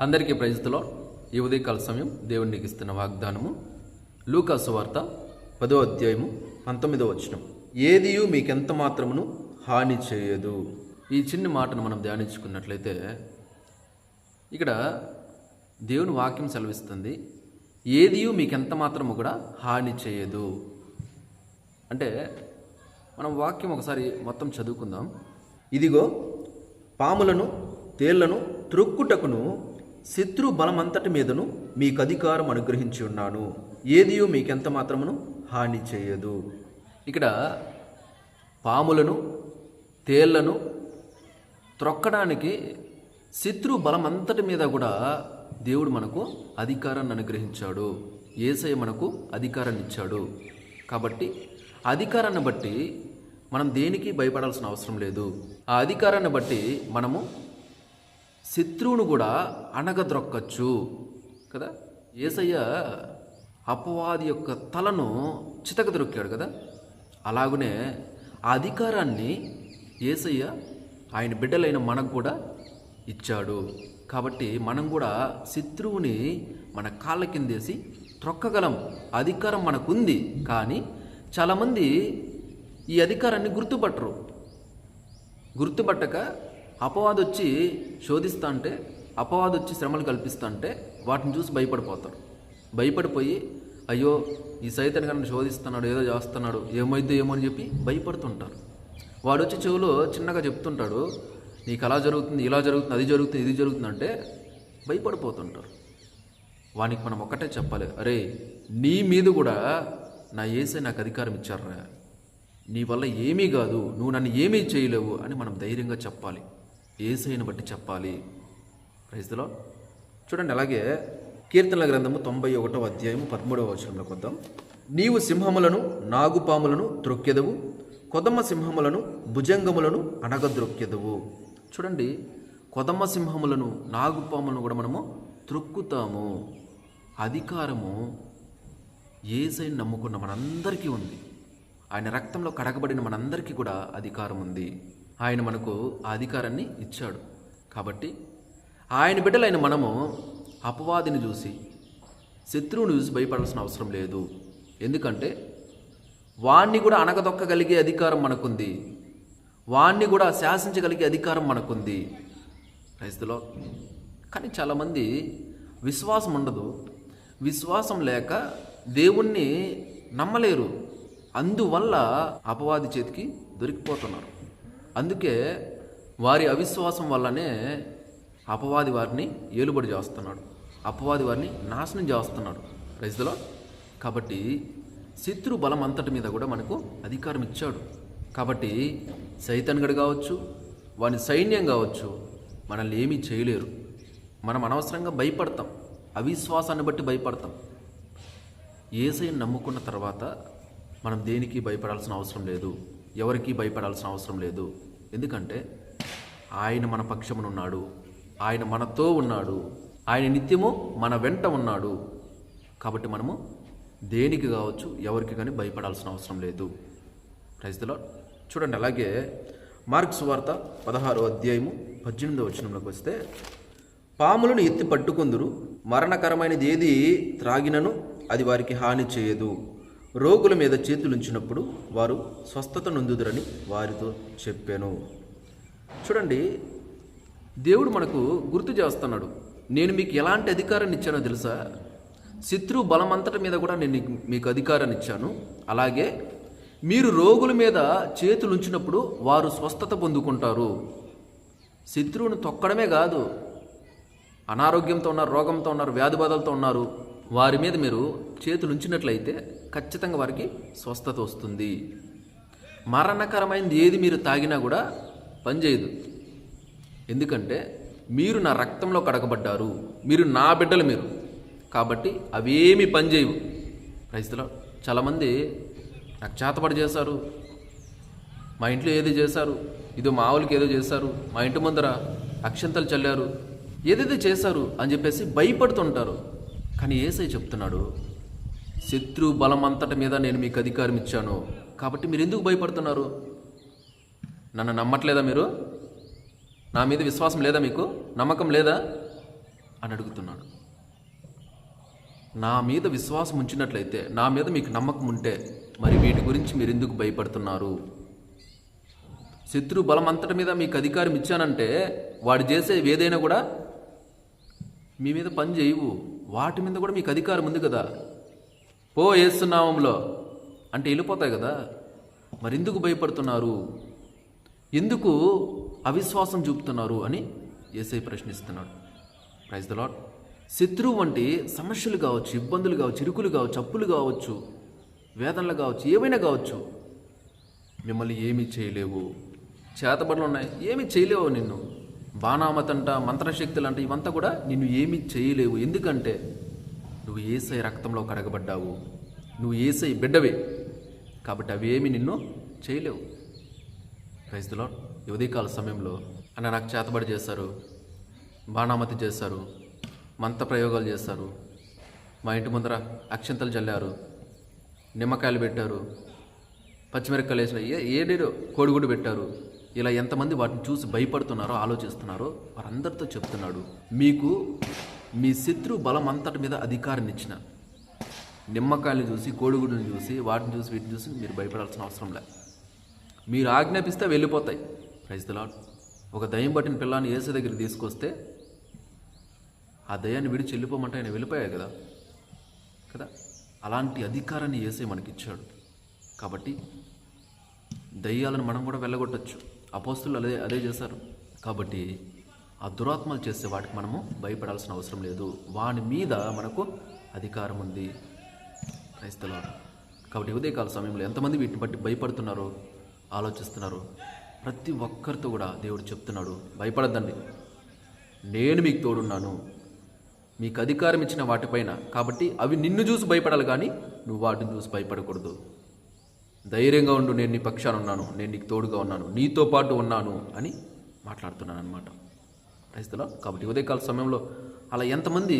అందరికీ ప్రజలో ఈ ఉదయకాల సమయం దేవునికి ఇస్తున్న వాగ్దానము. లూకాసు వార్త పదో అధ్యాయము పంతొమ్మిదో వచనం. ఏదియు మీకెంత మాత్రమును హాని చేయదు. ఈ చిన్న మాటను మనం ధ్యానించుకున్నట్లయితే ఇక్కడ దేవుని వాక్యం సెలవిస్తుంది. ఏదియు మీకెంత మాత్రము కూడా హాని చేయదు. అంటే మనం వాక్యం ఒకసారి మొత్తం చదువుకుందాం. ఇదిగో పాములను తేళ్ళను త్రొక్కుటకును శత్రు బలమంతటి మీదను మీకు అధికారం అనుగ్రహించి ఉన్నాను. ఏదియో మీకెంత మాత్రమును హాని చేయదు. ఇక్కడ పాములను తేళ్ళను త్రొక్కడానికి శత్రు బలమంతటి మీద కూడా దేవుడు మనకు అధికారాన్ని అనుగ్రహించాడు. ఏసయ మనకు అధికారాన్ని ఇచ్చాడు. కాబట్టి అధికారాన్ని బట్టి మనం దేనికి భయపడాల్సిన అవసరం లేదు. ఆ అధికారాన్ని బట్టి మనము శత్రువును కూడా అణగద్రొక్కచ్చు. కదా? ఏసయ్య అపవాది యొక్క తలను చితక దొరికాడు కదా? అలాగనే ఆ అధికారాన్ని ఏసయ్య ఆయన బిడ్డలైన మనకు కూడా ఇచ్చాడు. కాబట్టి మనం కూడా శత్రువుని మన కాళ్ళ కిందేసి త్రొక్కగలం. అధికారం మనకుంది. కానీ చాలామంది ఈ అధికారాన్ని గుర్తుపట్టరు. గుర్తుపట్టక అపవాదొచ్చి శోధిస్తా అంటే అపవాదొచ్చి శ్రమలు కల్పిస్తా అంటే వాటిని చూసి భయపడిపోతారు భయపడిపోయి అయ్యో ఈ సైతన్ కన్నా శోధిస్తున్నాడు ఏదో చేస్తున్నాడు ఏమైద్దో ఏమో అని చెప్పి భయపడుతుంటారు. వాడు వచ్చి చెవులో చిన్నగా చెప్తుంటాడు నీకు అలా జరుగుతుంది ఇలా జరుగుతుంది అది జరుగుతుంది ఇది జరుగుతుంది అంటే భయపడిపోతుంటారు. వానికి మనం ఒక్కటే చెప్పాలి అరే నీ మీద కూడా నా ఏసే నాకు అధికారం ఇచ్చారా నీ వల్ల ఏమీ కాదు నువ్వు నన్ను ఏమీ చేయలేవు అని మనం ధైర్యంగా చెప్పాలి. ఏసైని బట్టి చెప్పాలి. రైతులో చూడండి అలాగే కీర్తనల గ్రంథము తొంభై ఒకటో అధ్యాయం పదమూడవ వచనంలోకి వద్దాం నీవు సింహములను నాగుపాములను త్రొక్కెదవు. కొదమ్మ సింహములను భుజంగములను అనగద్రొక్కెదవు చూడండి కొదమ్మ సింహములను నాగుపాములను కూడా మనము త్రొక్కుతాము. అధికారము ఏసైని నమ్ముకున్న మనందరికీ ఉంది. ఆయన రక్తంలో కడగబడిన మనందరికీ కూడా అధికారం ఉంది ఆయన మనకు ఆ అధికారాన్ని ఇచ్చాడు. కాబట్టి ఆయన బిడ్డలైన మనము అపవాదిని చూసి శత్రువుని చూసి భయపడాల్సిన అవసరం లేదు. ఎందుకంటే వాణ్ణి కూడా అనగదొక్కగలిగే అధికారం మనకుంది. వాణ్ణి కూడా శాసించగలిగే అధికారం మనకుంది. క్రైస్తులో కానీ చాలామంది విశ్వాసం ఉండదు. విశ్వాసం లేక దేవుణ్ణి నమ్మలేరు. అందువల్ల అపవాది చేతికి దొరికిపోతున్నారు. అందుకే వారి అవిశ్వాసం వల్లనే అపవాది వారిని ఏలుబడి చేస్తున్నాడు. అపవాది వారిని నాశనం చేస్తున్నాడు. రైతులో కాబట్టి శత్రు బలం అంతటి మీద కూడా మనకు అధికారం ఇచ్చాడు. కాబట్టి సైతన్గడు కావచ్చు వాని సైన్యం కావచ్చు మనల్ని ఏమీ చేయలేరు. మనం అనవసరంగా భయపడతాం. అవిశ్వాసాన్ని బట్టి భయపడతాం. ఏసైని నమ్ముకున్న తర్వాత మనం దేనికి భయపడాల్సిన అవసరం లేదు. ఎవరికీ భయపడాల్సిన అవసరం లేదు. ఎందుకంటే ఆయన మన పక్షమునున్నాడు. ఆయన మనతో ఉన్నాడు. ఆయన నిత్యము మన వెంట ఉన్నాడు. కాబట్టి మనము దేనికి కావచ్చు ఎవరికి కానీ భయపడాల్సిన అవసరం లేదు. రైతులో చూడండి అలాగే మార్క్స్ వార్త పదహారో అధ్యాయము పద్దెనిమిదో వచనంలోకి వస్తే పాములను ఎత్తి పట్టుకుందురు. మరణకరమైనది ఏది? త్రాగినను అది వారికి హాని చేయదు. రోగుల మీద చేతులుంచినప్పుడు వారు స్వస్థత నొందుదురని వారితో చెప్పాను. చూడండి దేవుడు మనకు గుర్తు చేస్తున్నాడు. నేను మీకు ఎలాంటి అధికారాన్ని ఇచ్చానో తెలుసా? శత్రు బలమంతటి మీద కూడా నేను మీకు అధికారాన్ని ఇచ్చాను. అలాగే మీరు రోగుల మీద చేతులు ఉంచినప్పుడు వారు స్వస్థత పొందుకుంటారు. శత్రువును తొక్కడమే కాదు అనారోగ్యంతో ఉన్నారు రోగంతో ఉన్నారు వ్యాధి బాధలతో ఉన్నారు వారి మీద మీరు చేతులు ఉంచినట్లయితే ఖచ్చితంగా వారికి స్వస్థత వస్తుంది. మరణకరమైనది ఏది మీరు తాగినా కూడా పనిచేయదు ఎందుకంటే మీరు నా రక్తంలో కడగబడ్డారు. మీరు నా బిడ్డలు మీరు. కాబట్టి అవేమి పనిచేయవు రైతులో చాలామంది నాకు చేతపడి చేశారు. మా ఇంట్లో ఏదో చేశారు. ఇదో మావులకి ఏదో చేశారు. మా ఇంటి ముందర అక్షంతలు చల్లారు. ఏదైతే చేశారు అని చెప్పేసి భయపడుతుంటారు. కానీ ఏసై చెప్తున్నాడు శత్రు బలం మీద నేను మీకు అధికారం ఇచ్చాను. కాబట్టి మీరు ఎందుకు భయపడుతున్నారు? నన్ను నమ్మట్లేదా మీరు? నా మీద విశ్వాసం లేదా మీకు? నమ్మకం లేదా? అని అడుగుతున్నాడు. నా మీద విశ్వాసం ఉంచినట్లయితే నా మీద మీకు నమ్మకం ఉంటే మరి వీటి గురించి మీరు ఎందుకు భయపడుతున్నారు? శత్రు బలం అంతటి మీద మీకు అధికారం ఇచ్చానంటే వాడు చేసే ఏదైనా కూడా మీ మీద పని చేయవు. వాటి మీద కూడా మీకు అధికారం ఉంది కదా. పో ఏసునామంలో అంటే వెళ్ళిపోతాయి కదా. మరి ఎందుకు భయపడుతున్నారు? ఎందుకు అవిశ్వాసం చూపుతున్నారు అని ఏసై ప్రశ్నిస్తున్నాడు. ప్రైజ్ ద లాట్ శత్రువు వంటి సమస్యలు కావచ్చు ఇబ్బందులు కావచ్చు ఇరుకులు కావచ్చు అప్పులు కావచ్చు వేదనలు కావచ్చు ఏమైనా కావచ్చు. మిమ్మల్ని ఏమీ చేయలేవు. చేతబడులు ఉన్నాయి. ఏమీ చేయలేవు నిన్ను. బాణామతంట మంత్రశక్తులు అంటే ఇవంతా కూడా నిన్ను ఏమీ చేయలేవు. ఎందుకంటే నువ్వు ఏసై రక్తంలో కడగబడ్డావు. నువ్వు ఏసై బిడ్డవే. కాబట్టి అవేమి నిన్ను చేయలేవు. క్రైస్తులో ఈ ఉదయకాల సమయంలో అన్న నాకు చేతబడి చేస్తారు బాణామతి చేస్తారు మంత ప్రయోగాలు చేస్తారు మా ఇంటి ముందర అక్షంతలు చల్లారు నిమ్మకాయలు పెట్టారు. పచ్చిమిరపకాయలు వేసిన ఏ ఏడేడో కోడిగుడ్డు పెట్టారు. ఇలా ఎంతమంది వాటిని చూసి భయపడుతున్నారో ఆలోచిస్తున్నారో వారందరితో చెప్తున్నాడు. మీకు మీ శత్రు బలం అంతటి మీద అధికారాన్ని ఇచ్చిన నిమ్మకాయలు చూసి కోడిగుడ్డుని చూసి వాటిని చూసి వీటిని చూసి మీరు భయపడాల్సిన అవసరం లేదు మీరు ఆజ్ఞాపిస్తే వెళ్ళిపోతాయి. ప్రైజ్ లాడ్ ఒక దయ్యం పట్టిన పిల్లాన్ని ఏసే దగ్గర తీసుకొస్తే ఆ దయ్యాన్ని విడిచి వెళ్ళిపోమంటే ఆయన వెళ్ళిపోయాయి కదా? కదా? అలాంటి అధికారాన్ని ఏసే మనకిచ్చాడు. కాబట్టి దయ్యాలను మనం కూడా వెళ్ళగొట్టచ్చు. అపోస్తులు అదే అదే చేశారు. కాబట్టి ఆ దురాత్మలు చేసే వాటికి మనము భయపడాల్సిన అవసరం లేదు. వాని మీద మనకు అధికారం ఉంది. క్రైస్తలో కాబట్టి ఉదయకాల సమయంలో ఎంతమంది వీటిని బట్టి భయపడుతున్నారు ఆలోచిస్తున్నారు. ప్రతి ఒక్కరితో కూడా దేవుడు చెప్తున్నాడు భయపడద్దండి. నేను మీకు తోడున్నాను. మీకు అధికారం ఇచ్చిన వాటిపైన కాబట్టి అవి నిన్ను చూసి భయపడాలి కానీ నువ్వు వాటిని చూసి భయపడకూడదు. ధైర్యంగా ఉండు నేను నీ పక్షాన ఉన్నాను నేను నీకు తోడుగా ఉన్నాను నీతో పాటు ఉన్నాను అని మాట్లాడుతున్నాను అనమాట క్రైస్తలో కాబట్టి ఉదయకాల సమయంలో అలా ఎంతమంది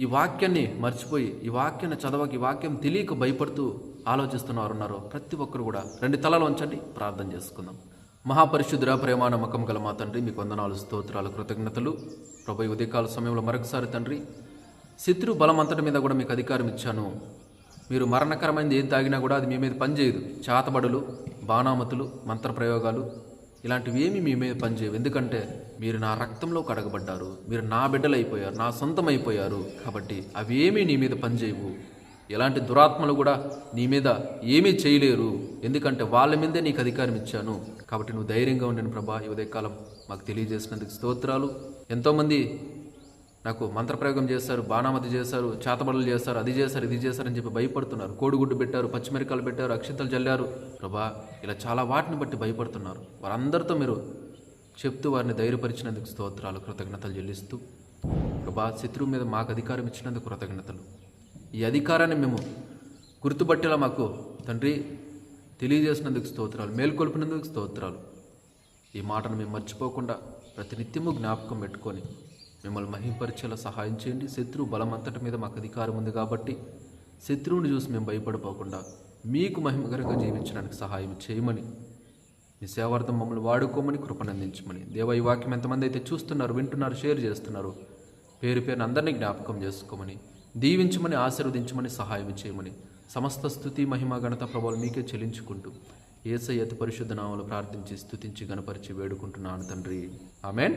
ఈ వాక్యాన్ని మర్చిపోయి ఈ వాక్యాన్ని చదవక ఈ వాక్యం తెలియక భయపడుతూ ఆలోచిస్తున్నవారు ఉన్నారో ప్రతి ఒక్కరు కూడా రెండు తలలు ఉంచండి ప్రార్థన చేసుకుందాం. మహాపరిశుద్ధుర ప్రేమ నమ్మకం గల మా తండ్రి మీకు వందనాలు స్తోత్రాలు కృతజ్ఞతలు. ప్రభు ఉదయకాల సమయంలో మరొకసారి తండ్రి శత్రు బలం అంతటి మీద కూడా మీకు అధికారం ఇచ్చాను. మీరు మరణకరమైనది ఏం తాగినా కూడా అది మీ మీద పనిచేయదు చాతబడులు బాణామతులు మంత్రప్రయోగాలు ఇలాంటివి ఏమి మీ మీద పనిచేయవు ఎందుకంటే మీరు నా రక్తంలో కడగబడ్డారు. మీరు నా బిడ్డలు అయిపోయారు నా సొంతం అయిపోయారు కాబట్టి అవి ఏమీ నీ మీద పనిచేయవు ఎలాంటి దురాత్మలు కూడా నీ మీద ఏమీ చేయలేరు. ఎందుకంటే వాళ్ళ మీదే నీకు అధికారం ఇచ్చాను. కాబట్టి నువ్వు ధైర్యంగా ఉండిన ప్రభా. ఈ ఉదయకాలం మాకు తెలియజేసినందుకు స్తోత్రాలు. ఎంతోమంది నాకు మంత్రప్రయోగం చేస్తారు బాణామతి చేస్తారు చేతబడులు చేస్తారు అది చేస్తారు ఇది చేస్తారని చెప్పి భయపడుతున్నారు. కోడిగుడ్డు పెట్టారు పచ్చిమిరకాయలు పెట్టారు అక్షింతలు చల్లారు. ప్రభా ఇలా చాలా వాటిని బట్టి భయపడుతున్నారు. వారందరితో మీరు చెప్తూ వారిని ధైర్యపరిచినందుకు స్తోత్రాలు కృతజ్ఞతలు చెల్లిస్తూ ప్రభా శత్రువు మీద మాకు అధికారం ఇచ్చినందుకు కృతజ్ఞతలు. ఈ అధికారాన్ని మేము గుర్తుపట్టేలా మాకు తండ్రి తెలియజేసినందుకు స్తోత్రాలు మేల్కొల్పినందుకు స్తోత్రాలు. ఈ మాటను మేము మర్చిపోకుండా ప్రతినిత్యము జ్ఞాపకం పెట్టుకొని మిమ్మల్ని మహింపరిచేలా సహాయం చేయండి. శత్రువు బలమంతటి మీద మాకు అధికారం ఉంది కాబట్టి శత్రువుని చూసి మేము భయపడిపోకుండా మీకు మహిమకరంగా జీవించడానికి సహాయం చేయమని మీ సేవార్థం మమ్మల్ని వాడుకోమని కృపనందించమని. దేవ ఈ వాక్యం ఎంతమంది అయితే చూస్తున్నారు వింటున్నారు షేర్ చేస్తున్నారు పేరు పేరున అందరినీ జ్ఞాపకం చేసుకోమని దీవించమని ఆశీర్వదించమని సహాయం చేయమని సమస్త స్థుతి మహిమ గణత ప్రభావం మీకే చెల్లించుకుంటూ ఏసై అతి పరిశుద్ధ నామలు ప్రార్థించి స్థుతించి గణపరిచి వేడుకుంటున్నాను తండ్రి. ఆమెన్.